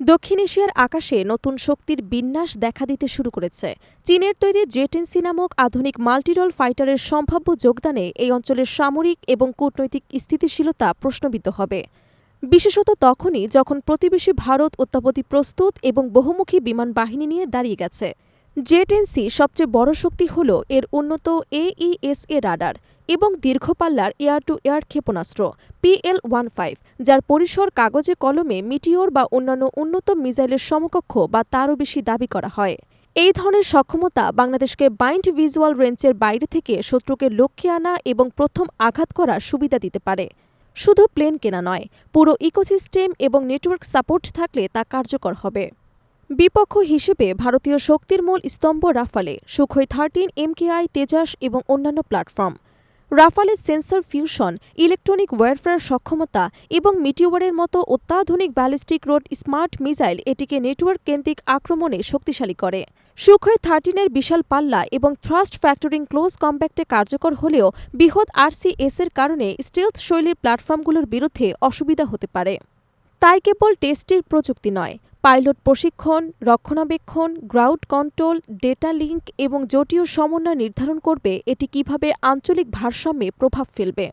দক্ষিণ এশিয়ার আকাশে নতুন শক্তির বিন্যাস দেখা দিতে শুরু করেছে। চীনের তৈরি জেটেন্সি নামক আধুনিক মাল্টিরোল ফাইটারের সম্ভাব্য যোগদানে এই অঞ্চলের সামরিক এবং কূটনৈতিক স্থিতিশীলতা প্রশ্নবিদ্ধ হবে। বিশেষত তখনই যখন প্রতিবেশী ভারত অত্যাবধি প্রস্তুত এবং বহুমুখী বিমান বাহিনী নিয়ে দাঁড়িয়ে গেছে। জেটেন্সি সবচেয়ে বড় শক্তি হল এর উন্নত এইএসএ রাডার এবং দীর্ঘপাল্লার এয়ার টু এয়ার ক্ষেপণাস্ত্র পিএল ওয়ান ফাইভ, যার পরিসর কাগজে কলমে মিটিওর বা অন্যান্য উন্নত মিসাইলের সমকক্ষ বা তারও বেশি দাবি করা হয়। এই ধরনের সক্ষমতা বাংলাদেশকে বাইন্ড ভিজুয়াল রেঞ্জের বাইরে থেকে শত্রুকে লক্ষ্যে আনা এবং প্রথম আঘাত করার সুবিধা দিতে পারে। শুধু প্লেন কেনা নয়, পুরো ইকোসিস্টেম এবং নেটওয়ার্ক সাপোর্ট থাকলে তা কার্যকর হবে। বিপক্ষ হিসেবে ভারতীয় শক্তির মূল স্তম্ভ Rafale, Sukhoi thirteen MKI, Tejas এবং অন্যান্য প্ল্যাটফর্ম। রাফালের সেন্সর ফিউশন, ইলেকট্রনিক ওয়ারফেয়ার সক্ষমতা এবং মিটিওয়ারের মতো অত্যাধুনিক ব্যালিস্টিক রোড স্মার্ট মিসাইল এটিকে নেটওয়ার্ক কেন্দ্রিক আক্রমণে শক্তিশালী করে। সুখই থার্টিনের বিশাল পাল্লা এবং থ্রাস্ট ফ্যাক্টরিং ক্লোজ কম্প্যাক্টে কার্যকর হলেও বৃহৎ আরসিএস এর কারণে স্টেলথ শৈলীর প্ল্যাটফর্মগুলোর বিরুদ্ধে অসুবিধা হতে পারে। তাই কেবল টেস্টের প্রযুক্তি নয় পাইলট প্রশিক্ষণ, রক্ষণাবেক্ষণ গ্রাউড কন্ট্রোল, ডেটা লিঙ্ক এবং জটিল সমন্বয় নির্ধারণ করবে এটি কীভাবে আঞ্চলিক ভারসাম্যে প্রভাব ফেলবে।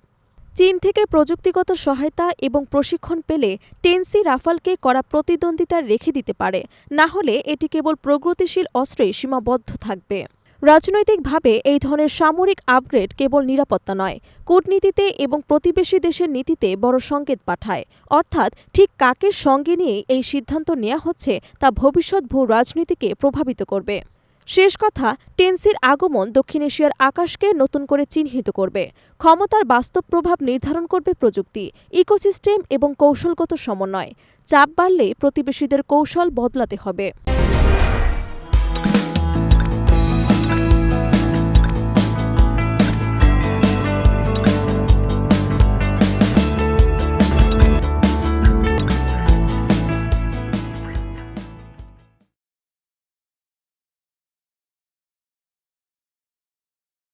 চীন থেকে প্রযুক্তিগত সহায়তা এবং প্রশিক্ষণ পেলে টেনসি রাফালকে করা প্রতিদ্বন্দ্বিতা রেখে দিতে পারে, না হলে এটি কেবল প্রগতিশীল অস্ত্রে সীমাবদ্ধ থাকবে। রাজনৈতিকভাবে এই ধরনের সামরিক আপগ্রেড কেবল নিরাপত্তা নয়, কূটনীতিতে এবং প্রতিবেশী দেশের নীতিতে বড় সংকেত পাঠায়। অর্থাৎ ঠিক কাকের সঙ্গে নিয়ে এই সিদ্ধান্ত নেওয়া হচ্ছে তা ভবিষ্যৎ ভূ রাজনীতিকে প্রভাবিত করবে। শেষ কথা, টেন্সির আগমন দক্ষিণ এশিয়ার আকাশকে নতুন করে চিহ্নিত করবে। ক্ষমতার বাস্তব প্রভাব নির্ধারণ করবে প্রযুক্তি, ইকোসিস্টেম এবং কৌশলগত সমন্বয়। চাপ বাড়লে প্রতিবেশীদের কৌশল বদলাতে হবে।